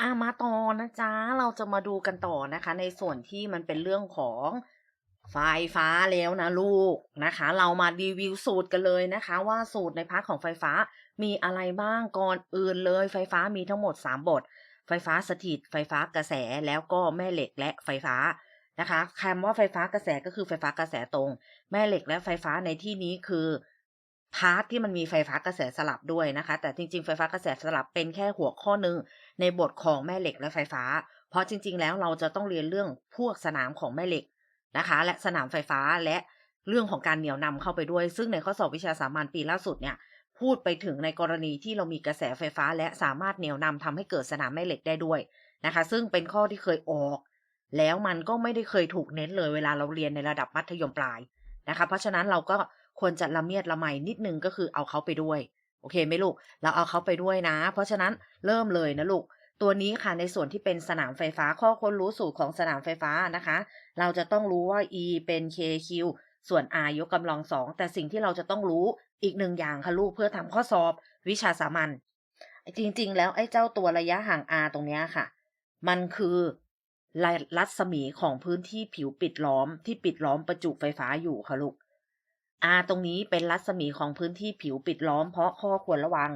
อามาต่อนะจ๊ะ เราจะมาดูกันต่อนะคะ ในส่วนที่มันเป็นเรื่องของไฟฟ้าแล้วนะลูกนะคะ เรามารีวิวสูตรกันเลยนะคะ ว่าสูตรในพาร์ทของไฟฟ้ามีอะไรบ้างก่อนอื่นเลยไฟฟ้ามีทั้งหมด 3 บท ไฟฟ้าสถิต ไฟฟ้ากระแสแล้วก็แม่เหล็กและไฟฟ้านะคะคำว่าไฟฟ้ากระแสก็คือไฟฟ้ากระแสตรง แม่เหล็กและไฟฟ้าในที่นี้คือ พาร์ทที่มันมีไฟฟ้ากระแสสลับด้วยนะคะ แต่จริง ๆ ไฟฟ้ากระแสสลับเป็นแค่หัวข้อหนึ่งในบทของแม่เหล็กและไฟฟ้า เพราะจริง ๆ แล้วเราจะต้องเรียนเรื่องพวกสนามของแม่เหล็กนะคะ และสนามไฟฟ้าและเรื่องของการเหนี่ยวนำเข้าไปด้วย ซึ่งในข้อสอบวิชาสามัญปีล่าสุดเนี่ยพูดไปถึงในกรณีที่เรามีกระแสไฟฟ้า และสามารถเหนี่ยวนำทำให้เกิดสนามแม่เหล็กได้ด้วยนะคะ ซึ่งเป็นข้อที่เคยออก แล้วมันก็ไม่ได้เคยถูกเน้นเลยเวลาเราเรียนในระดับมัธยมปลายนะคะ เพราะฉะนั้นเราก็ ควรจะละเมียดละไมนิดนึงก็คือเอาเขาไปด้วย โอเคไหมลูก เราเอาเขาไปด้วยนะ เพราะฉะนั้นเริ่มเลยนะลูก ตัวนี้ค่ะในส่วนที่เป็นสนามไฟฟ้าข้อค้นรู้สูตรของสนามไฟฟ้านะคะ เราจะต้องรู้ว่า E เป็น KQ ส่วน R ยกกำลังสองแต่สิ่งที่เราจะต้องรู้อีกหนึ่งอย่างค่ะลูกเพื่อทำข้อสอบวิชาสามัญจริง ๆ แล้วไอ้เจ้าตัวระยะห่าง R ตรงเนี้ยค่ะ มันคือรัศมีของพื้นที่ผิวปิดล้อมที่ปิดล้อมประจุไฟฟ้าอยู่ค่ะลูก R ตรงนี้เป็นรัศมีของพื้นที่ผิวปิดล้อมเพราะข้อควรระวัง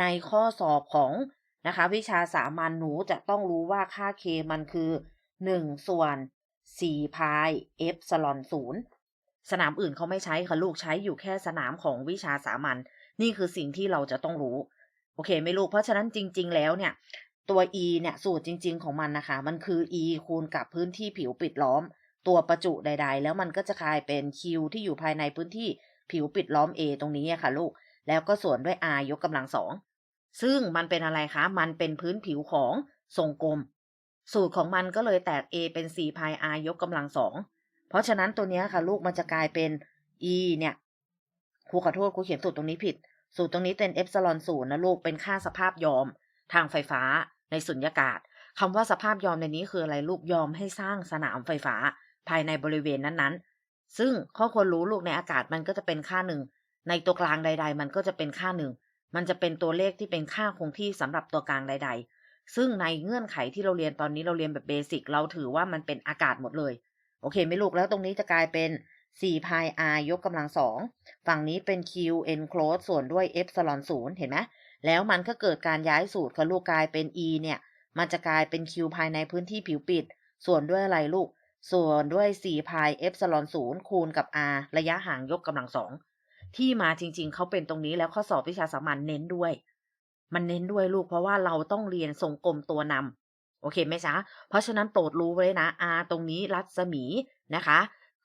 ในข้อสอบของนะคะ วิชาสามัญหนูจะต้องรู้ว่าค่า k มันคือ 1 ส่วน 4 พายเอฟสลอนศูนย์สนามอื่นเขาไม่ใช้ค่ะลูกใช้อยู่แค่สนามของวิชาสามัญนี่คือสิ่งที่เราจะต้องรู้ โอเคไหมลูกเพราะฉะนั้นจริง ๆ แล้วเนี่ย ตัว e เนี่ยสูตรจริง ๆ ของมันนะคะ มันคือ e คูณกับพื้นที่ผิวปิดล้อม ตัวประจุใด ๆ แล้วมันก็จะกลายเป็น q ที่อยู่ภายในพื้นที่ผิวปิดล้อม a ตรงนี้ค่ะลูก แล้วก็ส่วนด้วย r ยกกำลังสอง ซึ่งมันเป็นอะไรคะ มันเป็นพื้นผิวของทรงกลม สูตรของมันก็เลยแตก a เป็น 4 พาย r ยกกำลังสอง เพราะฉะนั้นตัวนี้ค่ะลูกมันจะกลายเป็น e เนี่ยครูขอโทษครูเขียนสูตรตรงนี้ผิด สูตรตรงนี้เป็นเอฟซลอนศูนย์นะลูก เป็นค่าสภาพยอม ทางไฟฟ้าในสุญญากาศคำว่าสภาพยอมในนี้คืออะไรลูกยอมให้สร้างสนามไฟฟ้า ภายในบริเวณนั้นๆ ซึ่งข้อควรรู้ลูกในอากาศมันก็จะเป็นค่าหนึ่ง ในตัวกลางใด ๆ มันก็จะเป็นค่าหนึ่ง มันจะเป็นตัวเลขที่เป็นค่าคงที่สำหรับตัวกลางใด ๆ ซึ่งในเงื่อนไขที่เราเรียนตอนนี้เราเรียนแบบเบสิกเราถือว่ามันเป็นอากาศหมดเลย โอเคไหมลูกแล้วตรงนี้จะกลายเป็น4 pi r ยกกำลังสอง ฝั่งนี้เป็น q enclosed ส่วนด้วย epsilon ศูนย์เห็นไหม แล้วมันก็เกิดการย้ายสูตรค่ะลูกกลายเป็น e เนี่ย มันจะกลายเป็น q ภายในพื้นที่ผิวปิด ส่วนด้วยอะไรลูก ส่วนด้วย4 pi epsilon ศูนย์คูณกับ r ระยะห่างยกกำลังสองที่มาจริง ๆ เขาเป็นตรงนี้แล้วข้อสอบวิชาสามัญเน้นด้วย มันเน้นด้วยลูกเพราะว่าเราต้องเรียนทรงกลมตัวนำโอเคไหมจ๊ะเพราะฉะนั้นโปรดรู้ไว้นะ r ตรงนี้รัศมีนะคะ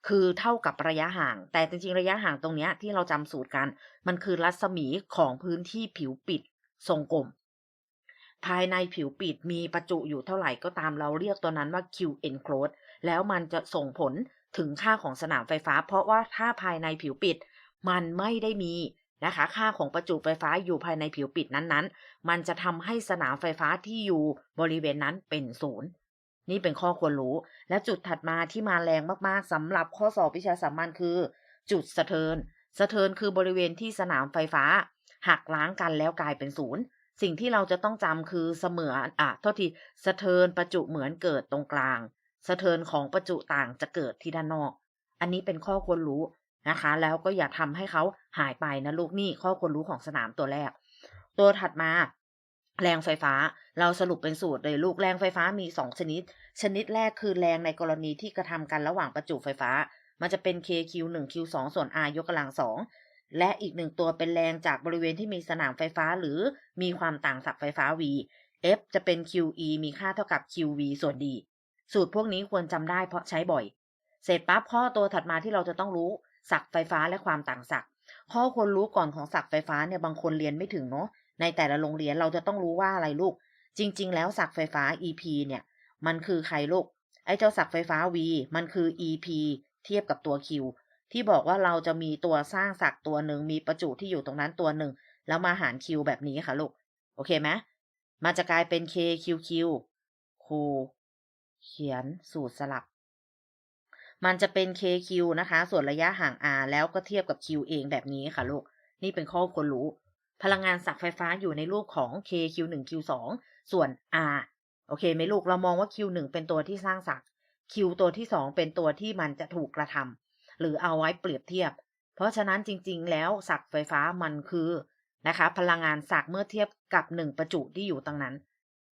คือเท่ากับระยะห่าง แต่จริงๆ ระยะห่างตรงเนี้ยที่เราจำสูตรกัน มันคือรัศมีของพื้นที่ผิวปิดทรงกลมภายในผิวปิดมีประจุอยู่เท่าไหร่ก็ตามเราเรียกตัวนั้นว่า Q enclosed แล้วมันจะส่งผลถึงค่าของสนามไฟฟ้า เพราะว่าถ้าภายในผิวปิด มันไม่ได้มีนะคะ ค่าของประจุไฟฟ้าอยู่ภายในผิวปิดนั้นๆ มันจะทำให้สนามไฟฟ้าที่อยู่บริเวณนั้นเป็นศูนย์นี่เป็นข้อควรรู้ และจุดถัดมาที่มาแรงมากๆสำหรับข้อสอบวิชาสามัญคือ จุดสะเทิน สะเทินคือบริเวณที่สนามไฟฟ้า หักล้างกันแล้วกลายเป็นศูนย์สิ่งที่เราจะต้องจำคือเสมออะโทษทีสะเทินประจุเหมือนเกิดตรงกลาง สะเทินของประจุต่างจะเกิดที่ด้านนอก อันนี้เป็นข้อควรรู้นะคะ แล้วก็อย่าทำให้เขาหายไปนะลูกนี่ข้อควรรู้ของสนามตัวแรก ตัวถัดมา แรงไฟฟ้าเราสรุปเป็นสูตรเลยลูกแรงไฟฟ้ามี 2 ชนิด ชนิดแรกคือแรงในกรณีที่กระทำกันระหว่างประจุไฟฟ้า มันจะเป็น KQ1 Q2 ส่วน R ยกกำลังสองและอีกหนึ่งตัวเป็นแรงจากบริเวณที่มีสนามไฟฟ้าหรือมีความต่างศักย์ไฟฟ้า V F จะเป็น QE มีค่าเท่ากับ QV ส่วน D สูตรพวกนี้ควรจำได้เพราะใช้บ่อย เสร็จปั๊บข้อตัวถัดมาที่เราจะต้องรู้ศักไฟฟ้าและความต่างศักย์ข้อควรรู้ก่อนของศักไฟฟ้าเนี่ยบางคนเรียนไม่ถึงเนาะในแต่ละโรงเรียนเราจะต้องรู้ว่าอะไรลูก จริง ๆ แล้วศักไฟฟ้า EP เนี่ย มันคือใครลูกไอ้เจ้าศักไฟฟ้า V มันคือ EP เทียบกับตัว Q ที่บอกว่าเราจะมีตัวสร้างศักตัวหนึ่งมีประจุที่อยู่ตรงนั้นตัวหนึ่งแล้วมาหาร Q แบบนี้ค่ะลูก โอเคไหมมันจะกลายเป็น KQQ ครู เขียนสูตรสลับ มันจะเป็น KQ นะคะ ส่วนระยะห่าง R แล้วก็เทียบกับ Q เองแบบนี้ค่ะลูก นี่เป็นข้อควรรู้ พลังงานศักไฟฟ้าอยู่ในรูปของ KQ1 Q2 ส่วน R โอเคไหมลูก เรามองว่า Q1 เป็นตัวที่สร้างศัก Q ตัวที่ 2 เป็นตัวที่มันจะถูกกระทำหรือเอาไว้เปรียบเทียบ เพราะฉะนั้นจริง ๆ แล้วศักไฟฟ้ามันคือนะคะ พลังงานศักเมื่อเทียบกับ 1 ประจุที่อยู่ตรงนั้น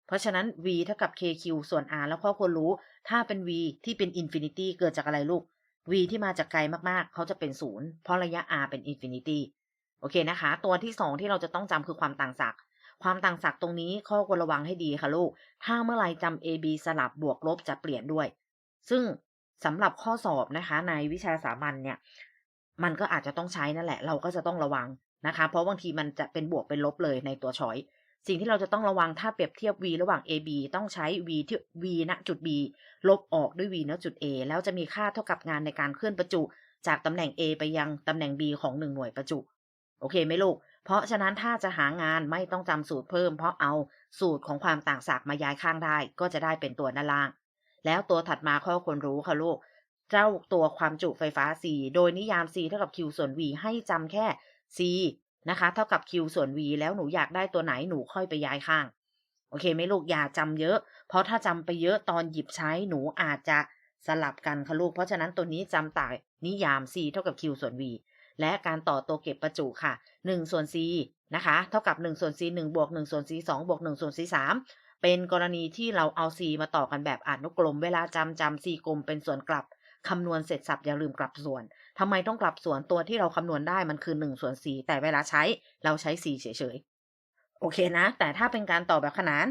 เพราะฉะนั้น V เท่ากับ KQ ส่วน R แล้วพ่อควรรู้ ถ้าเป็น V ที่เป็น Infinity เกิดจากอะไรลูก V ที่มาจากไกลมากๆ เขาจะเป็นศูนย์เพราะระยะ R เป็น Infinity โอเคนะคะ ตัวที่ 2 ที่เราจะต้องจำคือความต่างศักย์ความต่างศักย์ตรงนี้ข้อควรระวังให้ดีค่ะลูก ถ้าเมื่อไรจำ AB สลับบวกลบจะเปลี่ยนด้วย ซึ่งสำหรับข้อสอบนะคะ ในวิชาสามัญเนี่ย มันก็อาจจะต้องใช้นั่นแหละ เราก็จะต้องระวังนะคะ เพราะบางทีมันจะเป็นบวกเป็นลบเลยในตัวช้อย สิ่งที่เราจะต้องระวังถ้าเปรียบเทียบ v ระหว่าง AB ต้องใช้ v ที่ v ณจุด B ลบออกด้วย v ณจุด A แล้วจะมีค่าเท่ากับงานในการเคลื่อนประจุ จากตำแหน่ง A ไปยังตำแหน่ง B ของ1หน่วยประจุ โอเคไหมลูก เพราะฉะนั้นถ้าจะหางานไม่ต้องจำสูตรเพิ่ม เพราะเอาสูตรของความต่างศักย์มาย้ายข้างได้ ก็จะได้เป็นตัวด้านล่าง แล้วตัวถัดมาข้อควรรู้ค่ะลูก เจ้าตัวความจุไฟฟ้า C โดยนิยาม C เท่ากับ Q ส่วน V ให้จำแค่ C นะคะ เท่ากับ Q ส่วน V แล้วหนูอยากได้ตัวไหนหนูค่อยไปย้ายข้าง โอเคไหมลูกอย่าจำเยอะ เพราะถ้าจำไปเยอะตอนหยิบใช้หนูอาจจะสลับกันค่ะลูก เพราะฉะนั้นตัวนี้จำต่ายนิยาม C เท่ากับ Q ส่วน V และการต่อตัวเก็บประจุค่ะ1ส่วน C นะคะ เท่ากับ1ส่วน C 1บวก1ส่วน C 2บวก1ส่วน C 3เป็นกรณีที่เราเอา C มาต่อกันแบบอนุกรม เวลาจำจำ C กลมเป็นส่วนกลับ คำนวณเสร็จสับอย่าลืมกลับส่วนทำไมต้องกลับส่วนตัวที่เราคำนวณได้มันคือ1ส่วน4แต่เวลาใช้เราใช้4เฉยๆ โอเคนะ แต่ถ้าเป็นการต่อแบบขนาน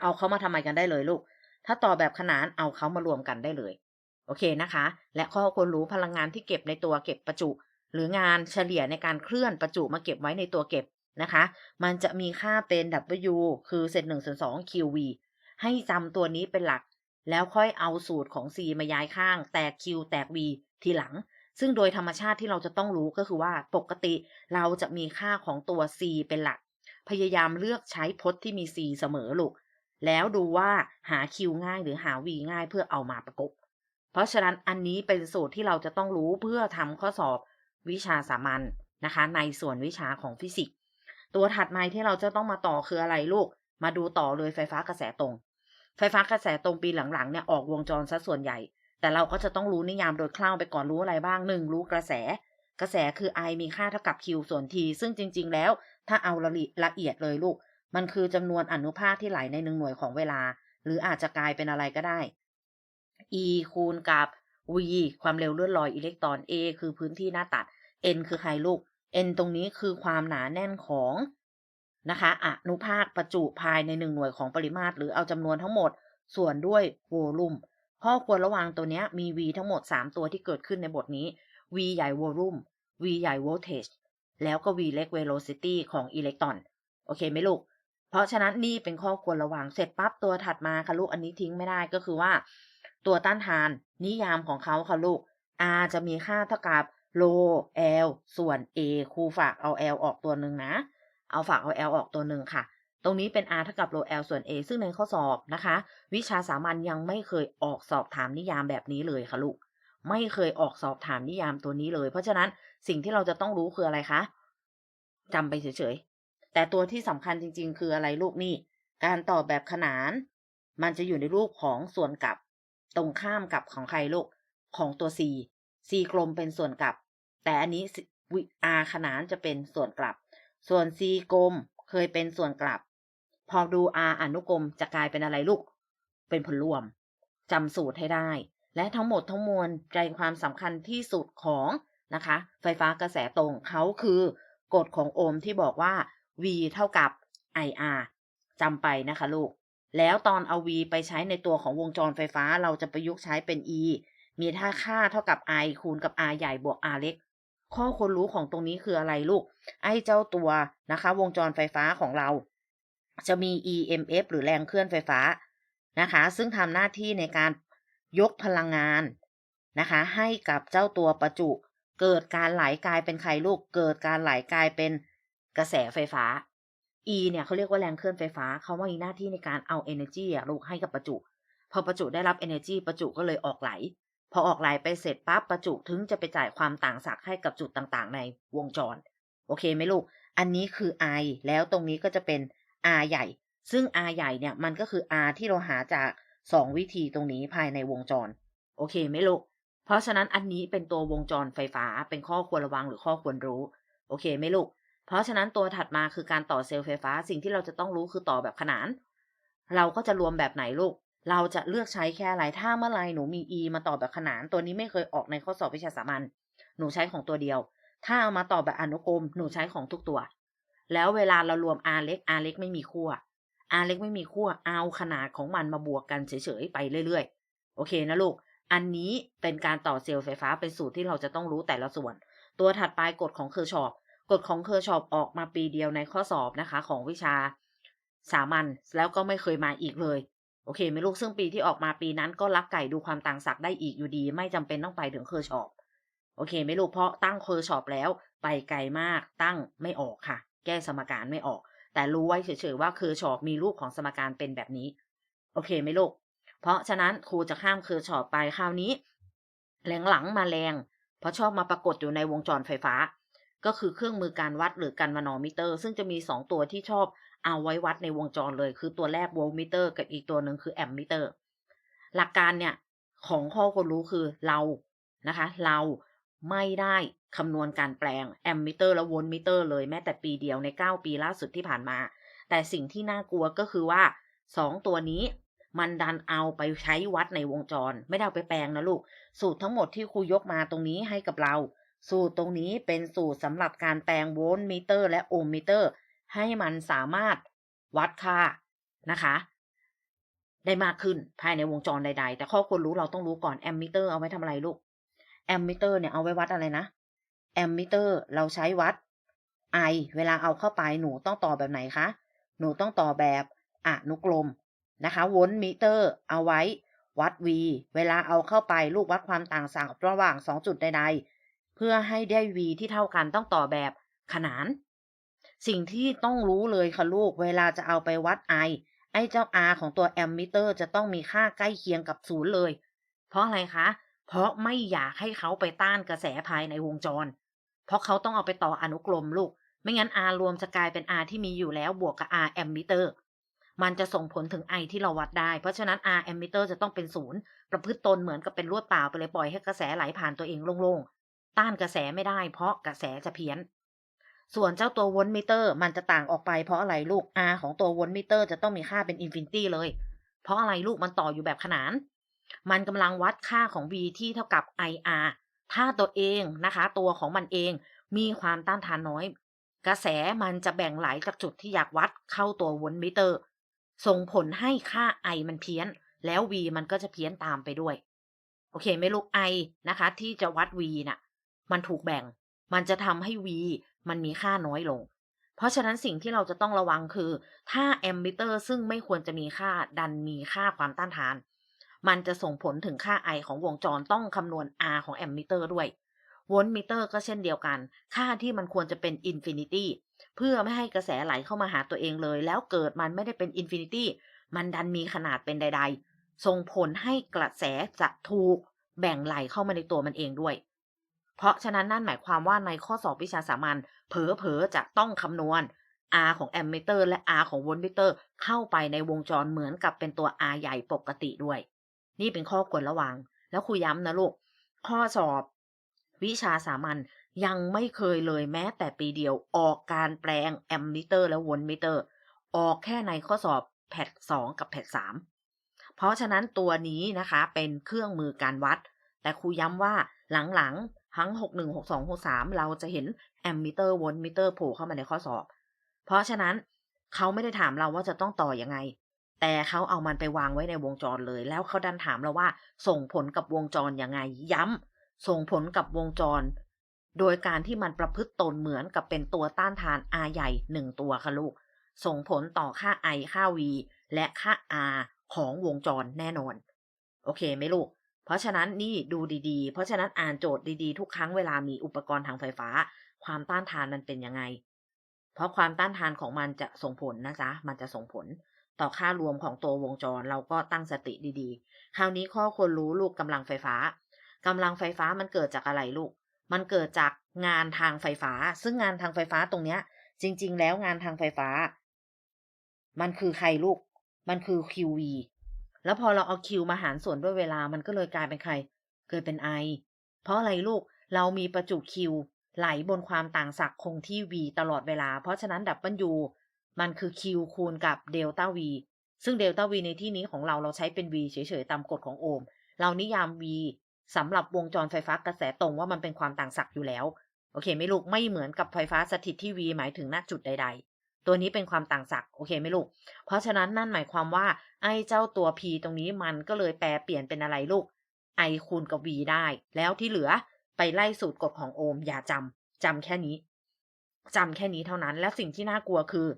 เอาเขามาทำไมกันได้เลยลูก ถ้าต่อแบบขนานเอาเขามารวมกันได้เลย โอเคนะคะ และข้อควรรู้พลังงานที่เก็บในตัวเก็บประจุ หรืองานเฉลี่ยในการเคลื่อนประจุมาเก็บไว้ในตัวเก็บนะคะ มันจะมีค่าเป็น W คือเศษ1ส่วน2 QV ให้จำตัวนี้เป็นหลัก แล้วค่อยเอาสูตรของ C มาย้ายข้าง แตก Q แตก V ทีหลัง ซึ่งโดยธรรมชาติที่เราจะต้องรู้ก็คือว่าปกติเราจะมีค่าของตัว C เป็นหลัก พยายามเลือกใช้พจน์ที่มี C เสมอลูก แล้วดูว่าหา Q ง่ายหรือหา V ง่ายเพื่อเอามาประกบ เพราะฉะนั้นอันนี้เป็นสูตรที่เราจะต้องรู้เพื่อทำข้อสอบวิชาสามัญนนะคะ ในส่วนวิชาของฟิสิกส์ ตัวถัดมาที่เราจะต้องมาต่อคืออะไรลูก มาดูต่อเลยไฟฟ้ากระแสตรง ไฟฟ้ากระแสตรงปีหลังๆเนี่ยออกวงจรซะส่วนใหญ่ แต่เราก็จะต้องรู้นิยามโดยคร่าวไปก่อนรู้อะไรบ้างหนึ่งรู้กระแส กระแสคือ I มีค่าเท่ากับ Q ส่วน T ซึ่งจริง ๆ แล้ว ถ้าเอาละละเอียดเลยลูก มันคือจำนวนอนุภาคที่ไหลในหนึ่งหน่วยของเวลา หรืออาจจะกลายเป็นอะไรก็ได้ E คูณกับ V ความเร็วเลื่อนลอยอิเล็กตรอน A คือพื้นที่หน้าตัด N คือใครลูก N ตรงนี้คือความหนาแน่นของ นะคะอนุภาคประจุภายในหนึ่งหน่วยของปริมาตร หรือเอาจำนวนทั้งหมด ส่วนด้วยโวลูมข้อควรระวังตัวนี้มี V ทั้งหมด 3 ตัวที่เกิดขึ้นในบทนี้ V ใหญ่โวลูม V ใหญ่ voltage แล้วก็ V เล็ก velocity ของอิเล็กตรอน โอเคไหมลูก เพราะฉะนั้นนี่เป็นข้อควรระวังเสร็จปั๊บตัวถัดมาค่ะลูกอันนี้ทิ้งไม่ได้ก็คือว่า ตัวต้านทานนิยามของเขาค่ะลูก R จะมีค่าเท่ากับโล L ส่วน A ครูฝากเอา L ออกตัวหนึ่งนะ เอาฝากเอา L ออกตัวหนึ่งค่ะ ตรงนี้เป็น R เท่ากับโล L ส่วน A ซึ่งในข้อสอบนะคะ วิชาสามัญยังไม่เคยออกสอบถามนิยามแบบนี้เลยค่ะลูก ไม่เคยออกสอบถามนิยามตัวนี้เลย เพราะฉะนั้นสิ่งที่เราจะต้องรู้คืออะไรคะจำไปเฉยๆ แต่ตัวที่สำคัญจริง ๆ คืออะไรลูกนี่ การตอบแบบขนาน มันจะอยู่ในรูปของส่วนกลับ ตรงข้ามกับของใครลูก ของตัว C C กลมเป็นส่วนกลับ แต่อันนี้ R ขนานจะเป็นส่วนกลับ ส่วน C กลมเคยเป็นส่วนกลับ พอดู R อนุกรมจะกลายเป็นอะไรลูก เป็นผลรวมจำสูตรให้ได้ และทั้งหมดทั้งมวลใจความสำคัญที่สุดของนะคะ ไฟฟ้ากระแสตรงเขาคือกฎของโอห์มที่บอกว่า V เท่ากับ IR จำไปนะคะลูก แล้วตอนเอา V ไปใช้ในตัวของวงจรไฟฟ้าเราจะประยุกต์ใช้เป็น E มีท่าค่าเท่ากับ I คูณกับ R ใหญ่บวก R เล็ก ข้อควรรู้ของตรงนี้คืออะไรลูก ไอ้เจ้าตัวนะคะ วงจรไฟฟ้าของเรา จะมี EMF หรือแรงเคลื่อนไฟฟ้านะคะ ซึ่งทำหน้าที่ในการยกพลังงานนะคะ ให้กับเจ้าตัวประจุ เกิดการไหลกลายเป็นใครลูก เกิดการไหลกลายเป็นกระแสไฟฟ้า E เนี่ยเขาเรียกว่าแรงเคลื่อนไฟฟ้า เขาว่ามีหน้าที่ในการเอา energy อะลูกให้กับประจุ พอประจุได้รับ energy ประจุก็เลยออกไหล พอออกไหลไปเสร็จปั๊บประจุถึงจะไปจ่ายความต่างศักย์ให้กับจุดต่างๆ ในวงจร โอเคไหมลูก อันนี้คือ I แล้วตรงนี้ก็จะเป็น R ใหญ่ ซึ่ง R ใหญ่เนี่ยมันก็คือ R ที่เราหาจาก 2 วิธีตรงนี้ภายในวงจร โอเคไหมลูก เพราะฉะนั้นอันนี้เป็นตัววงจรไฟฟ้าเป็นข้อควรระวังหรือข้อควรรู้ โอเคไหมลูก เพราะฉะนั้นตัวถัดมาคือการต่อเซลล์ไฟฟ้า สิ่งที่เราจะต้องรู้คือต่อแบบขนาน เราก็จะรวมแบบไหนลูก เราจะเลือกใช้แค่อะไร ถ้าเมื่อไรหนูมี e มาต่อแบบขนาน ตัวนี้ไม่เคยออกในข้อสอบวิชาสามัญ หนูใช้ของตัวเดียว ถ้าเอามาต่อแบบอนุกรม หนูใช้ของทุกตัว แล้วเวลาเรารวม r เล็ก r เล็กไม่มีขั้ว r เล็กไม่มีขั้วเอาขนาดของมันมาบวกกันเฉยๆไปเรื่อยๆ โอเคนะลูก อันนี้เป็นการต่อเซลล์ไฟฟ้าเป็นสูตรที่เราจะต้องรู้แต่ละส่วน ตัวถัดไปกฎของเคอร์ชอปกฎของเคอร์ชอปออกมาปีเดียวในข้อสอบนะคะ ของวิชาสามัญแล้วก็ไม่เคยมาอีกเลย โอเคไหมลูกซึ่งปีที่ออกมาปีนั้นก็ลักไก่ดูความต่างศักย์ได้อีกอยู่ดี ไม่จำเป็นต้องไปถึงเคอร์ชอปโอเคไหมลูกเพราะตั้งเคอร์ชอปแล้ว ไปไกลมากตั้งไม่ออกค่ะ แก้สมการไม่ออก แต่รู้ไว้เฉยๆว่าเคอร์ชอปมีรูปของสมการเป็นแบบนี้ โอเคไหมลูกเพราะฉะนั้นครูจะข้ามเคอร์ชอปไปคราวนี้แหลงหลังมาแรง เพราะชอบมาปรากฏอยู่ในวงจรไฟฟ้า ก็คือเครื่องมือการวัดหรือการวานอมิเตอร์ ซึ่งจะมี 2 ตัวที่ชอบ เอาไว้วัดในวงจรเลย คือตัวแรกโวลต์มิเตอร์กับอีกตัวหนึ่งคือแอมมิเตอร์ หลักการเนี่ยของข้อควรรู้คือเรานะคะ เราไม่ได้คำนวณการแปลงแอมมิเตอร์และโวลต์มิเตอร์เลยแม้แต่ปีเดียวใน 9 ปีล่าสุดที่ผ่านมา แต่สิ่งที่น่ากลัวก็คือว่า 2 ตัวนี้มันดันเอาไปใช้วัดในวงจร ไม่ได้เอาไปแปลงนะลูก สูตรทั้งหมดที่ครูยกมาตรงนี้ให้กับเรา สูตรตรงนี้เป็นสูตรสำหรับการแปลงโวลต์มิเตอร์และโอห์มมิเตอร์ ให้มันสามารถวัดค่านะคะ ได้มากขึ้นภายในวงจรใด ๆ แต่ข้อควรรู้เราต้องรู้ก่อนแอมมิเตอร์เอาไว้ทำอะไรลูกแอมมิเตอร์เนี่ยเอาไว้วัดอะไรนะแอมมิเตอร์เราใช้วัด I เวลาเอาเข้าไปหนูต้องต่อแบบไหนคะ หนูต้องต่อแบบอนุกรมนะคะโวลต์มิเตอร์เอาไว้วัด V เวลาเอาเข้าไปลูกวัดความต่างศักย์ระหว่าง 2 จุดใด ๆ เพื่อให้ได้ V ที่เท่ากันต้องต่อแบบขนาน สิ่งที่ต้องรู้เลยค่ะลูก เวลาจะเอาไปวัด I ไอเจ้า R ของตัวแอมมิเตอร์จะต้องมีค่าใกล้เคียงกับศูนย์เลย เพราะอะไรคะ เพราะไม่อยากให้เขาไปต้านกระแสภายในวงจร เพราะเขาต้องเอาไปต่ออนุกรมลูก ไม่งั้น R รวมจะกลายเป็น R ที่มีอยู่แล้วบวกกับ R แอมมิเตอร์ มันจะส่งผลถึง I ที่เราวัดได้ เพราะฉะนั้น R แอมมิเตอร์จะต้องเป็นศูนย์ประพฤติตนเหมือนกับเป็นลวดเปล่าไปเลยปล่อยให้กระแสไหลผ่านตัวเองโล่งๆ ต้านกระแสไม่ได้ เพราะกระแสจะเพี้ยน ส่วนเจ้าตัวโวลต์มิเตอร์มันจะต่างออกไปเพราะอะไรลูก R ของตัวโวลต์มิเตอร์จะต้องมีค่าเป็นอินฟินิตี้เลย เพราะอะไรลูกมันต่ออยู่แบบขนาน มันกำลังวัดค่าของ V ที่เท่ากับ IR ถ้าตัวเองนะคะ ตัวของมันเองมีความต้านทานน้อย กระแสมันจะแบ่งไหลจากจุดที่อยากวัดเข้าตัวโวลต์มิเตอร์ ส่งผลให้ค่า I มันเพี้ยน แล้ว V มันก็จะเพี้ยนตามไปด้วย โอเคไหมลูก I นะคะ ที่จะวัด V น่ะ มันถูกแบ่ง มันจะทำให้ V มันมีค่าน้อยลง เพราะฉะนั้นสิ่งที่เราจะต้องระวังคือ ถ้าแอมมิเตอร์ซึ่งไม่ควรจะมีค่าดันมีค่าความต้านทาน มันจะส่งผลถึงค่า I ของวงจรต้องคำนวณ R ของแอมมิเตอร์ด้วยโวลต์มิเตอร์ก็เช่นเดียวกัน ค่าที่มันควรจะเป็นอินฟินิตี้เพื่อไม่ให้กระแสไหลเข้ามาหาตัวเองเลย แล้วเกิดมันไม่ได้เป็นอินฟินิตี้มันดันมีขนาดเป็นใด ๆ ส่งผลให้กระแสจะถูกแบ่งไหลเข้ามาในตัวมันเองด้วย เพราะฉะนั้นนั่นหมายความว่าในข้อสอบวิชาสามัญเผลอๆจะต้องคำนวณ R ของแอมมิเตอร์และ R ของโวลต์มิเตอร์ เข้าไปในวงจรเหมือนกับเป็นตัว R ใหญ่ปกติด้วย นี่เป็นข้อควรระวัง แล้วครูย้ำนะลูก ข้อสอบ วิชาสามัญยังไม่เคยเลยแม้แต่ปีเดียวออกการแปลงแอมมิเตอร์และโวลต์มิเตอร์ ออกแค่ในข้อสอบแพท2กับแพท3เพราะฉะนั้นตัวนี้นะคะเป็นเครื่องมือการวัด แต่ครูย้ำว่าหลังๆ ทั้ง 61 62 63 เราจะเห็นแอมมิเตอร์โวลต์มิเตอร์โผล่เข้ามาในข้อสอบ เพราะฉะนั้นเขาไม่ได้ถามเราว่าจะต้องต่ออยังไง แต่เขาเอามันไปวางไว้ในวงจรเลย แล้วเขาดันถามเราว่า ส่งผลกับวงจรยังไง ย้ำส่งผลกับวงจร โดยการที่มันประพฤติตนเหมือนกับเป็นตัวต้านทาน R ใหญ่หนึ่งตัวค่ะลูก ส่งผลต่อค่า I ค่า V และค่า R ของวงจรแน่นอน โอเคไหมลูก เพราะฉะนั้นนี่ดูดีๆ เพราะฉะนั้นอ่านโจทย์ดีๆ ทุกครั้งเวลามีอุปกรณ์ทางไฟฟ้า ความต้านทานมันเป็นยังไง เพราะความต้านทานของมันจะส่งผลนะจ๊ะ มันจะส่งผล ต่อค่ารวมของตัววงจรเราก็ตั้งสติดีๆ คราวนี้ข้อควรรู้ลูกกำลังไฟฟ้ากำลังไฟฟ้ามันเกิดจากอะไรลูก มันเกิดจากงานทางไฟฟ้า ซึ่งงานทางไฟฟ้าตรงเนี้ย จริง ๆ แล้วงานทางไฟฟ้า มันคือใครลูก มันคือ QV แล้วพอเราเอา Q มาหารส่วนด้วยเวลามันก็เลยกลายเป็นใคร เกิดเป็น I เพราะอะไรลูกเรามีประจุ Q ไหลบนความต่างศักย์คงที่ V ตลอดเวลา เพราะฉะนั้น W มันคือ Q คูณกับเดลต้า V ซึ่งเดลต้า V ในที่นี้ของเราเราใช้เป็น V เฉยๆ ตามกฎของโอห์มเรานิยาม V สำหรับวงจรไฟฟ้ากระแสตรงว่ามันเป็นความต่างศักย์อยู่แล้ว โอเคไหมลูกไม่เหมือนกับไฟฟ้าสถิตที่ V หมายถึงณจุดใดๆ ตัวนี้เป็นความต่างศักย์โอเคไหมลูก เพราะฉะนั้นนั่นหมายความว่า ไอ้เจ้าตัว P ตรงนี้มันก็เลยแปลเปลี่ยนเป็นอะไรลูก I คูณกับ V ได้ แล้วที่เหลือไปไล่สูตรกฎของโอห์มอย่าจำจำแค่นี้จำแค่นี้เท่านั้น และสิ่งที่น่ากลัวคือ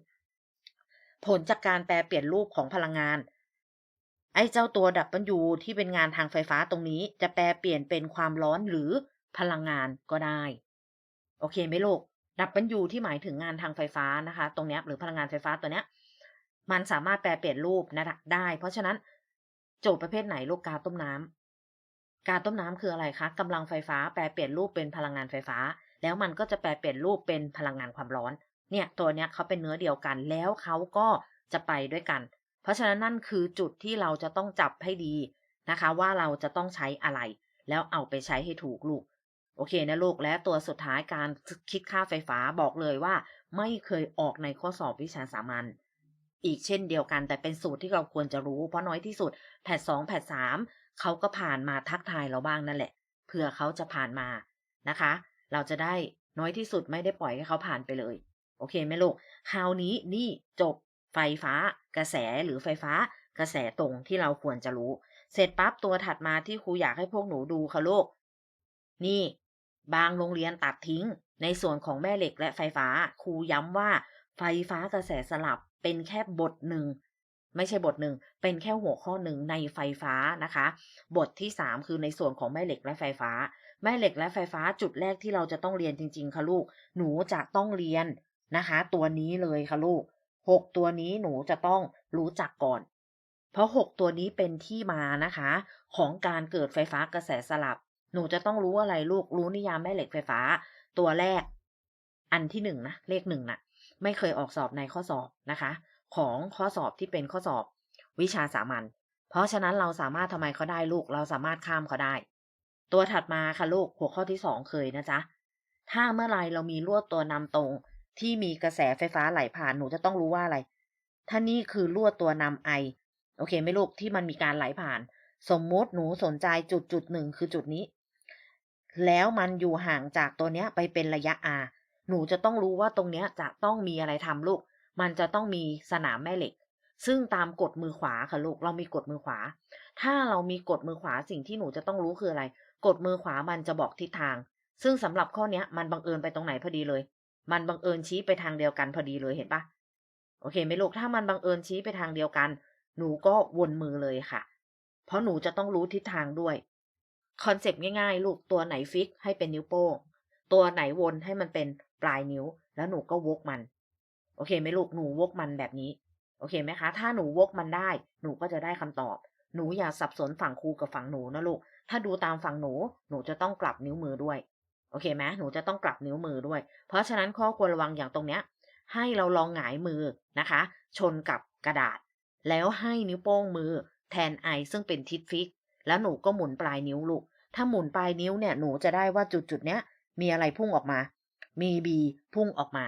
ผลจากการแปลเปลี่ยนรูปของพลังงาน ไอ้เจ้าตัว W ที่เป็นงานทางไฟฟ้าตรงนี้ จะแปลเปลี่ยนเป็นความร้อนหรือพลังงานก็ได้ โอเคไหมลูก W ที่หมายถึงงานทางไฟฟ้านะคะ ตรงนี้หรือพลังงานไฟฟ้าตัวเนี้ยมันสามารถแปลเปลี่ยนรูปนะได้ เพราะฉะนั้นโจทย์ประเภทไหนลูกกาต้มน้ำกาต้มน้ำคืออะไรคะกำลังไฟฟ้าแปลเปลี่ยนรูปเป็นพลังงานไฟฟ้า แล้วมันก็จะแปลเปลี่ยนรูปเป็นพลังงานความร้อน เนี่ยตัวเนี้ยเขาเป็นเนื้อเดียวกัน แล้วเขาก็จะไปด้วยกัน เพราะฉะนั้นนั่นคือจุดที่เราจะต้องจับให้ดีนะคะ ว่าเราจะต้องใช้อะไร แล้วเอาไปใช้ให้ถูกลูก โอเคนะลูกและตัวสุดท้ายการคิดค่าไฟฟ้าบอกเลยว่า ไม่เคยออกในข้อสอบวิชาสามัญอีกเช่นเดียวกันแต่เป็นสูตรที่เราควรจะรู้เพราะน้อยที่สุด แพทสองแพทสามเขาก็ผ่านมาทักทายเราบ้างนั่นแหละเผื่อเขาจะผ่านมานะคะ เราจะได้น้อยที่สุดไม่ได้ปล่อยให้เขาผ่านไปเลย โอเคไหมลูกคราวนี้นี่จบไฟฟ้ากระแสหรือไฟฟ้ากระแสตรงที่เราควรจะรู้ เสร็จปั๊บตัวถัดมาที่ครูอยากให้พวกหนูดูค่ะลูก นี่ บางโรงเรียนตัดทิ้ง ในส่วนของแม่เหล็กและไฟฟ้า ครูย้ำว่าไฟฟ้ากระแสสลับเป็นแค่บทหนึ่ง ไม่ใช่บทหนึ่ง เป็นแค่หัวข้อหนึ่งในไฟฟ้านะคะ บทที่ 3 คือในส่วนของแม่เหล็กและไฟฟ้า แม่เหล็กและไฟฟ้าจุดแรกที่เราจะต้องเรียนจริง ๆค่ะลูก หนูจะต้องเรียนนะคะ ตัวนี้เลยค่ะลูก 6 ตัวนี้หนูจะต้องรู้จักก่อน เพราะ 6 ตัวนี้เป็นที่มานะคะ ของการเกิดไฟฟ้ากระแสสลับ หนูจะต้องรู้อะไรลูกรู้นิยามแม่เหล็กไฟฟ้า ตัวแรก อันที่หนึ่งนะเลขหนึ่งนะไม่เคยออกสอบในข้อสอบนะคะ ของข้อสอบที่เป็นข้อสอบ วิชาสามัญเพราะฉะนั้นเราสามารถทำไมเขาได้ลูก เราสามารถข้ามเขาได้ ตัวถัดมาค่ะลูกหัวข้อที่สองเคยนะจ๊ะถ้าเมื่อไรเรามีลวดตัวนำตรง ที่มีกระแสไฟฟ้าไหลผ่านหนูจะต้องรู้ว่าอะไร ถ้านี่คือลวดตัวนำไอโอเคไหมลูกที่มันมีการไหลผ่าน สมมุติหนูสนใจจุดจุดหนึ่งคือจุดนี้ แล้วมันอยู่ห่างจากตัวเนี้ยไปเป็นระยะ r หนูจะต้องรู้ว่าตรงเนี้ยจะต้องมีอะไรทำลูก มันจะต้องมีสนามแม่เหล็ก ซึ่งตามกฎมือขวาค่ะลูก เรามีกฎมือขวา ถ้าเรามีกฎมือขวาสิ่งที่หนูจะต้องรู้คืออะไร กฎมือขวามันจะบอกทิศทาง ซึ่งสำหรับข้อเนี้ยมันบังเอิญไปตรงไหนพอดีเลย มันบังเอิญชี้ไปทางเดียวกันพอดีเลยเห็นปะโอเคไหมลูก ถ้ามันบังเอิญชี้ไปทางเดียวกัน หนูก็วนมือเลยค่ะ เพราะหนูจะต้องรู้ทิศทางด้วย คอนเซปต์ง่ายๆ ลูกตัวไหนฟิกให้เป็นนิ้วโป้ง ตัวไหนวนให้มันเป็นปลายนิ้ว แล้วหนูก็วกมัน โอเคไหมลูกหนูวกมันแบบนี้ โอเคไหมคะ ถ้าหนูวกมันได้ หนูก็จะได้คำตอบ หนูอย่าสับสนฝั่งครูกับฝั่งหนูนะลูก ถ้าดูตามฝั่งหนู หนูจะต้องกลับนิ้วมือด้วย โอเคไหมหนูจะต้องกลับนิ้วมือด้วย เพราะฉะนั้นข้อควรระวังอย่างตรงเนี้ย ให้เราลองหงายมือนะคะ ชนกับกระดาษ แล้วให้นิ้วโป้งมือแทนไอซึ่งเป็นทิศฟิก แล้วหนูก็หมุนปลายนิ้วลูก ถ้าหมุนปลายนิ้วเนี่ยหนูจะได้ว่าจุดจุดเนี้ยมีอะไรพุ่งออกมา มี b พุ่งออกมา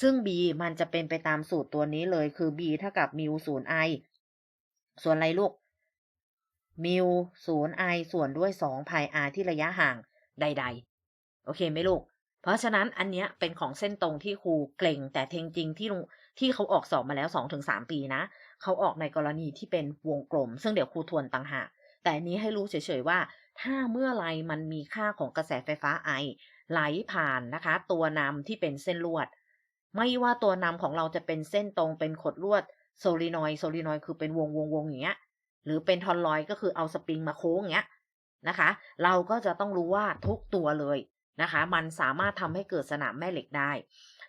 ซึ่ง b มันจะเป็นไปตามสูตรตัวนี้เลยคือ b เท่ากับมิวศูนย์ i ส่วนอะไรลูกมิวศูนย์ i ส่วนด้วย2 pi r ที่ระยะห่างใด ๆ โอเคไหมลูก เพราะฉะนั้นอันเนี้ยเป็นของเส้นตรงที่ครูเกรงแต่เทงจริงที่ที่เขาออกสอบมาแล้ว2-3ปีนะ เขาออกในกรณีที่เป็นวงกลม ซึ่งเดี๋ยวครูทวนต่างหาก แต่นี้ให้รู้เฉยๆว่า ถ้าเมื่อไรมันมีค่าของกระแสไฟฟ้าไอ ไหลผ่านนะคะ ตัวนำที่เป็นเส้นลวด ไม่ว่าตัวนำของเราจะเป็นเส้นตรงเป็นขดลวดโซลินอยโซลินอยคือเป็นวงวงวงอย่างเงี้ย หรือเป็นทอนลอยก็คือเอาสปริงมาโค้งอย่างเงี้ยนะคะ เราก็จะต้องรู้ว่าทุกตัวเลยนะคะ มันสามารถทำให้เกิดสนามแม่เหล็กได้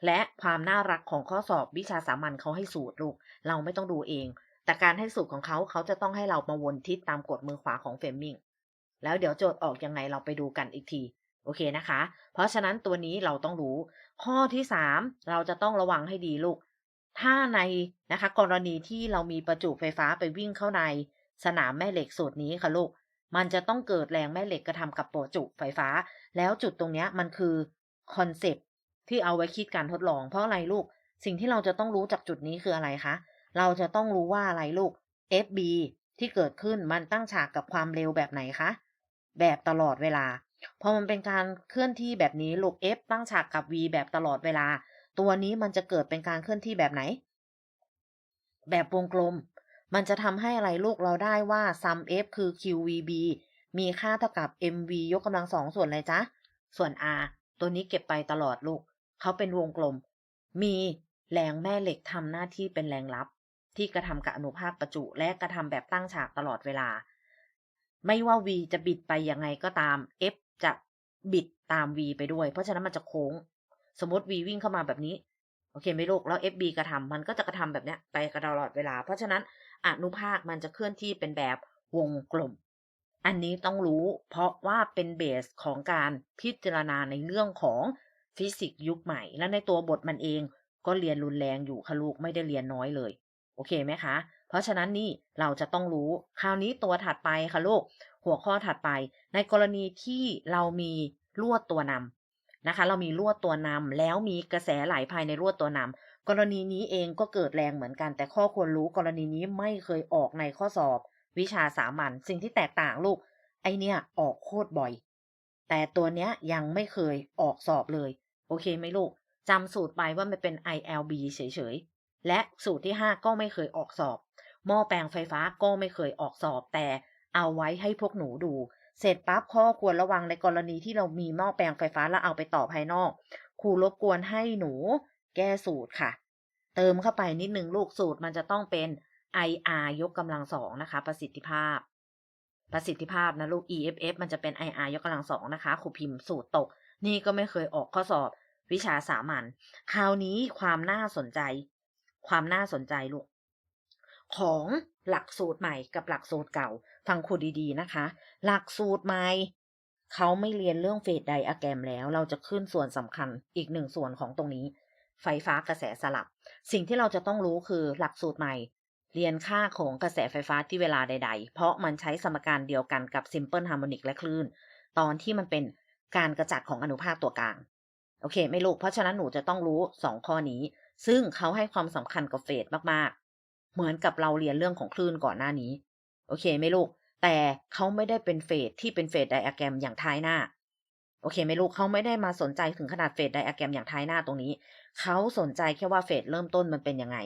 และความน่ารักของข้อสอบวิชาสามัญเขาให้สูตรลูก เราไม่ต้องดูเอง แต่การให้สูตรของเขาเขาจะต้องให้เรามาวนทิศตามกฎมือขวาของเฟมมิงแล้วเดี๋ยวโจทย์ออกยังไงเราไปดูกันอีกที โอเคนะคะ เพราะฉะนั้นตัวนี้เราต้องรู้ ข้อที่3เราจะต้องระวังให้ดีลูก ถ้าในนะคะ กรณีที่เรามีประจุไฟฟ้าไปวิ่งเข้าใน สนามแม่เหล็กสูตรนี้ค่ะลูก มันจะต้องเกิดแรงแม่เหล็กกระทำกับประจุไฟฟ้า แล้วจุดตรงนี้มันคือคอนเซปที่เอาไว้คิดการทดลอง เพราะอะไรลูก สิ่งที่เราจะต้องรู้จากจุดนี้คืออะไรคะ เราจะต้องรู้ว่าอะไรลูก FB ที่เกิดขึ้นมันตั้งฉากกับความเร็วแบบไหนคะ แบบตลอดเวลา พอมันเป็นการเคลื่อนที่แบบนี้ลูก F ตั้งฉากกับ V แบบตลอดเวลา ตัวนี้มันจะเกิดเป็นการเคลื่อนที่แบบไหน แบบวงกลม มันจะทำให้อะไรลูกเราได้ว่า sum F คือ QVB มีค่าเท่ากับ MV ยกกำลังสองส่วนอะไรจ๊ะ ส่วน R ตัวนี้เก็บไปตลอดลูก เขาเป็นวงกลม มีแรงแม่เหล็กทำหน้าที่เป็นแรงรับ ที่กระทำกับอนุภาคประจุและกระทำแบบตั้งฉากตลอดเวลา ไม่ว่า V จะบิดไปยังไงก็ตาม F จะบิดตาม V ไปด้วย เพราะฉะนั้นมันจะโค้ง สมมติ V วิ่งเข้ามาแบบนี้ โอเคไหมลูกแล้ว FB กระทำมันก็จะกระทำแบบเนี้ยไปตลอดเวลา เพราะฉะนั้นอนุภาคมันจะเคลื่อนที่เป็นแบบวงกลม อันนี้ต้องรู้เพราะว่าเป็นเบสของการพิจารณาในเรื่องของฟิสิกส์ยุคใหม่ และในตัวบทมันเองก็เรียนรุนแรงอยู่ค่ะลูกไม่ได้เรียนน้อยเลย โอเคไหมคะ เพราะฉะนั้นนี่เราจะต้องรู้ คราวนี้ตัวถัดไปค่ะลูก หัวข้อถัดไป ในกรณีที่เรามีลวดตัวนำนะคะ เรามีลวดตัวนำแล้วมีกระแสไหลภายในลวดตัวนำกรณีนี้เองก็เกิดแรงเหมือนกัน แต่ข้อควรรู้กรณีนี้ไม่เคยออกในข้อสอบ วิชาสามัญสิ่งที่แตกต่างลูก ไอเนี่ยออกโคตรบ่อย แต่ตัวเนี้ยยังไม่เคยออกสอบเลย โอเคไหมลูกจำสูตรไปว่ามันเป็น ILB เฉยๆ และสูตรที่ 5 ก็ไม่เคยออกสอบ หม้อแปลงไฟฟ้าก็ไม่เคยออกสอบ แต่เอาไว้ให้พวกหนูดู เสร็จปั๊บข้อควรระวังในกรณีที่เรามีหม้อแปลงไฟฟ้าแล้วเอาไปต่อภายนอก ครูรบกวนให้หนู แก้สูตรค่ะ เติมเข้าไปนิดนึงลูกสูตรมันจะต้องเป็น IR ยกกำลังสองนะคะ ประสิทธิภาพ ประสิทธิภาพนะลูก EFF มันจะเป็น IR ยกกำลังสองนะคะครูพิมพ์สูตรตก นี่ก็ไม่เคยออกข้อสอบวิชาสามัญคราวนี้ความน่าสนใจ ความน่าสนใจลูกของหลักสูตรใหม่กับหลักสูตรเก่า ฟังครูดีๆนะคะ หลักสูตรใหม่เขาไม่เรียนเรื่องเฟสไดอะแกรมแล้ว เราจะขึ้นส่วนสำคัญอีกหนึ่งส่วนของตรงนี้ ไฟฟ้ากระแสสลับ สิ่งที่เราจะต้องรู้คือหลักสูตรใหม่ เรียนค่าของกระแสไฟฟ้าที่เวลาใด ๆ เพราะมันใช้สมการเดียวกันกับ simple harmonic และคลื่น ตอนที่มันเป็นการกระจัดของอนุภาคตัวกลาง โอเค ไม่ลูก เพราะฉะนั้นหนูจะต้องรู้ 2 ข้อนี้ ซึ่งเขาให้ความสำคัญกับเฟสมากๆ เหมือนกับเราเรียนเรื่องของคลื่นก่อนหน้านี้ โอเคไหมลูก แต่เขาไม่ได้เป็นเฟสที่เป็นเฟสไดอะแกรมอย่างท้ายหน้า โอเคไหมลูกเขาไม่ได้มาสนใจถึงขนาดเฟสไดอะแกรมอย่างท้ายหน้าตรงนี้ เขาสนใจแค่ว่าเฟสเริ่มต้นมันเป็นยังไง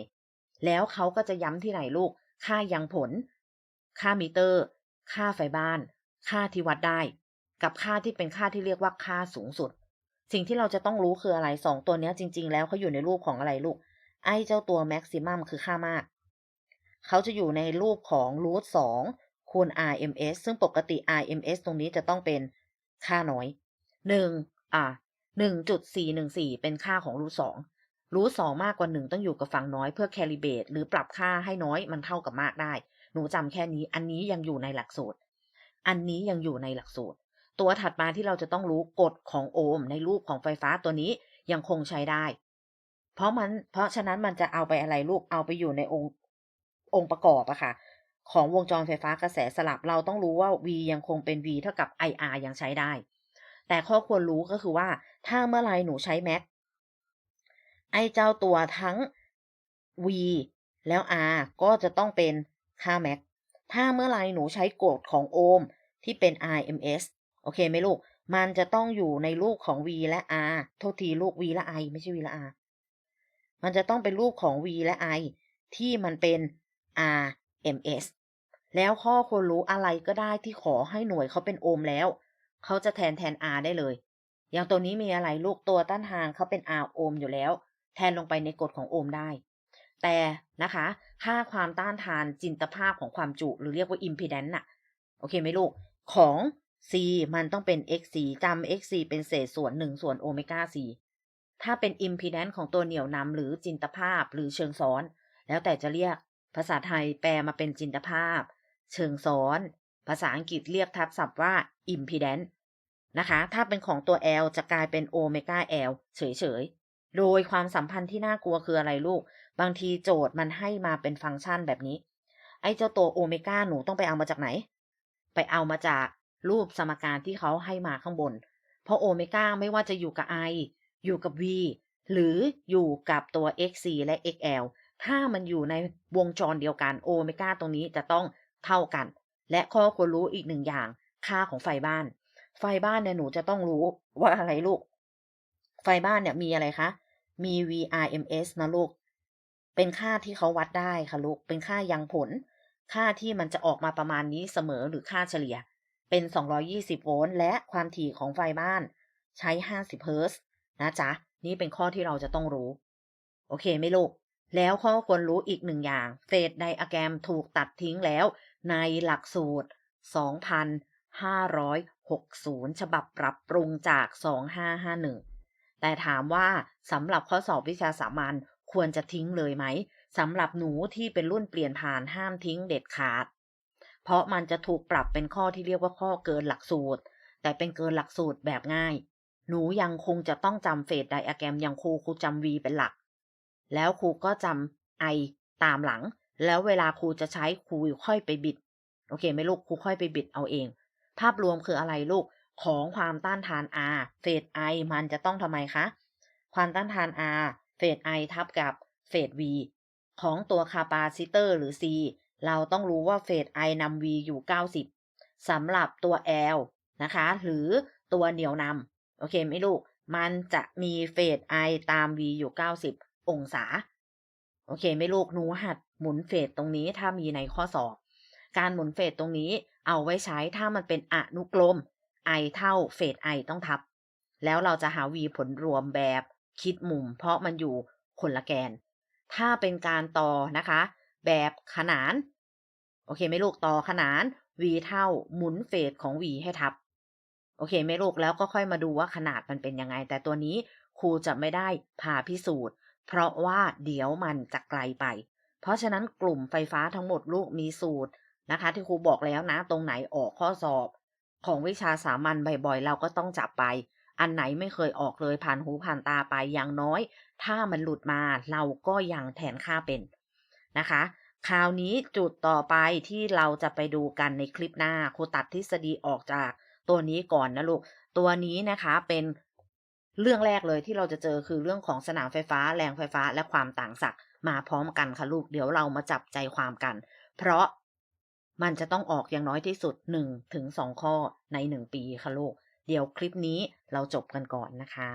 แล้วเขาก็จะย้ำที่ไหนลูก ค่ายังผล ค่ามิเตอร์ ค่าไฟบ้าน ค่าที่วัดได้ กับค่าที่เป็นค่าที่เรียกว่าค่าสูงสุด สิ่งที่เราจะต้องรู้คืออะไรสองตัวเนี้ยจริง ๆ แล้วเขาอยู่ในรูปของอะไรลูก ไอ้เจ้าตัวแม็กซิมัมคือค่ามาก เขาจะอยู่ในรูปของรูทสองคูณ RMS ซึ่งปกติ RMS ตรงนี้จะต้องเป็นค่าน้อยหนึ่งอ่าหนึ่งจุดสี่หนึ่งสี่เป็นค่าของรูทสองรูทสองมากกว่าหนึ่งต้องอยู่กับฝั่งน้อยเพื่อแคลิเบตหรือปรับค่าให้น้อยมันเท่ากับมากได้ หนูจำแค่นี้ อันนี้ยังอยู่ในหลักสูตร อันนี้ยังอยู่ในหลักสูตร ตัวถัดมาที่เราจะต้องรู้กฎของโอห์มในรูปของไฟฟ้าตัวนี้ยังคงใช้ได้ เพราะมัน เพราะฉะนั้นมันจะเอาไปอะไรลูก เอาไปอยู่ในองค์องค์ประกอบอะค่ะ ของวงจรไฟฟ้ากระแสสลับเราต้องรู้ว่า V ยังคงเป็น V เท่ากับ IR ยังใช้ได้ แต่ข้อควรรู้ก็คือว่า ถ้าเมื่อไรหนูใช้แม็กไอเจ้าตัวทั้ง V แล้ว R ก็จะต้องเป็นค่าแม็กถ้าเมื่อไรหนูใช้กฎของโอห์มที่เป็น RMS โอเคไหมลูก มันจะต้องอยู่ในรูปของ V และ R โทษทีลูก V และ I ไม่ใช่ V และ R มันจะต้องเป็นรูปของ V และ I ที่มันเป็น RMS แล้วข้อควรรู้อะไรก็ได้ที่ขอให้หน่วยเขาเป็นโอห์มแล้ว เขาจะแทนแทน R ได้เลย อย่างตัวนี้มีอะไรลูกตัวต้านทานเขาเป็น R โอห์มอยู่แล้ว แทนลงไปในกฎของโอห์มได้ แต่นะคะ ค่าความต้านทานจินตภาพของความจุ หรือเรียกว่า impedance น่ะ โอเคไหมลูก ของ C มันต้องเป็น xc จำ xc เป็นเศษส่วน1ส่วนโอเมก้า c ถ้าเป็น impedance ของตัวเหนี่ยวนำหรือจินตภาพหรือเชิงซ้อน แล้วแต่จะเรียก ภาษาไทยแปลมาเป็นจินตภาพ เชิงซ้อน ภาษาอังกฤษเรียกทับศัพท์ว่า impedance นะคะ ถ้าเป็นของตัว L จะกลายเป็นโอเมก้า L เฉยๆ โดยความสัมพันธ์ที่น่ากลัวคืออะไรลูก บางทีโจทย์มันให้มาเป็นฟังก์ชันแบบนี้ ไอ้เจ้าตัวโอเมก้าหนูต้องไปเอามาจากไหน ไปเอามาจาก รูปสมการที่เขาให้มาข้างบน เพราะโอเมก้าไม่ว่าจะอยู่กับ i อยู่กับ v หรืออยู่กับตัว xc และ xl ถ้ามันอยู่ในวงจรเดียวกันโอเมก้าตรงนี้จะต้องเท่ากัน และข้อควรรู้อีกหนึ่งอย่าง ค่าของไฟบ้าน ไฟบ้านเนี่ยหนูจะต้องรู้ว่าอะไรลูก ไฟบ้านเนี่ยมีอะไรคะ มี VRMS นะลูก เป็นค่าที่เขาวัดได้ค่ะลูก เป็นค่ายังผล ค่าที่มันจะออกมาประมาณนี้เสมอหรือค่าเฉลี่ย เป็น 220 โวลต์ และความถี่ของไฟบ้านใช้ 50 เฮิรตซ์นะจ๊ะ นี่เป็นข้อที่เราจะต้องรู้ โอเคไหมลูก แล้วข้อควรรู้อีกหนึ่งอย่าง เฟสไดอะแกรมถูกตัดทิ้งแล้วในหลักสูตร 2,560 ฉบับปรับปรุงจาก 2551 แต่ถามว่าสำหรับข้อสอบวิชาสามัญควรจะทิ้งเลยไหมสำหรับหนูที่เป็นรุ่นเปลี่ยนผ่านห้ามทิ้งเด็ดขาด เพราะมันจะถูกปรับเป็นข้อที่เรียกว่าข้อเกินหลักสูตร แต่เป็นเกินหลักสูตรแบบง่าย หนูยังคงจะต้องจำเฟสไดอะแกรมอย่างครูครูจำ V เป็นหลัก แล้วครูก็จำ I ตามหลัง แล้วเวลาครูจะใช้ครูค่อยไปบิด โอเคไหมลูกครูค่อยไปบิดเอาเอง ภาพรวมคืออะไรลูกของความต้านทาน R เฟส I มันจะต้องทำไมคะ ความต้านทาน R เฟส I ทับกับเฟส V ของตัวคาปาซิเตอร์หรือ C เราต้องรู้ว่าเฟส I นำ V อยู่ 90 สำหรับตัว L นะคะ หรือตัวเหนียวนำโอเคไหมลูก มันจะมีเฟส I ตาม V อยู่ 90 องศา โอเคไหมลูกหนูหัดหมุนเฟสตรงนี้ถ้ามีในข้อสอบ การหมุนเฟสตรงนี้เอาไว้ใช้ถ้ามันเป็นอนุกลม I เท่าเฟส I ต้องทับ แล้วเราจะหา V ผลรวมแบบคิดมุม เพราะมันอยู่คนละแกน ถ้าเป็นการต่อนะคะ แบบขนาน โอเคไหมลูกต่อขนาน v เท่าหมุนเฟสของ v ให้ทับ โอเคไหมลูกแล้วก็ค่อยมาดูว่าขนาดมันเป็นยังไง แต่ตัวนี้ครูจะไม่ได้พาพิสูจน์ เพราะว่าเดี๋ยวมันจะไกลไป เพราะฉะนั้นกลุ่มไฟฟ้าทั้งหมดลูกมีสูตรนะคะ ที่ครูบอกแล้วนะ ตรงไหนออกข้อสอบ ของวิชาสามัญบ่อยๆ เราก็ต้องจับไป อันไหนไม่เคยออกเลยผ่านหูผ่านตาไปอย่างน้อย ถ้ามันหลุดมาเราก็ยังแทนค่าเป็นนะคะ คราวนี้จุดต่อไปที่เราจะไปดูกันในคลิปหน้าครูตัดทฤษฎีออกจากตัวนี้ก่อนนะลูก ตัวนี้นะคะเป็นเรื่องแรกเลยที่เราจะเจอคือเรื่องของสนามไฟฟ้า แรงไฟฟ้าและความต่างศักย์มาพร้อมกันค่ะลูก เดี๋ยวเรามาจับใจความกัน เพราะมันจะต้องออกอย่างน้อยที่สุด1ถึง2ข้อใน 1 ปีค่ะลูก เดี๋ยวคลิปนี้เราจบกันก่อนนะคะ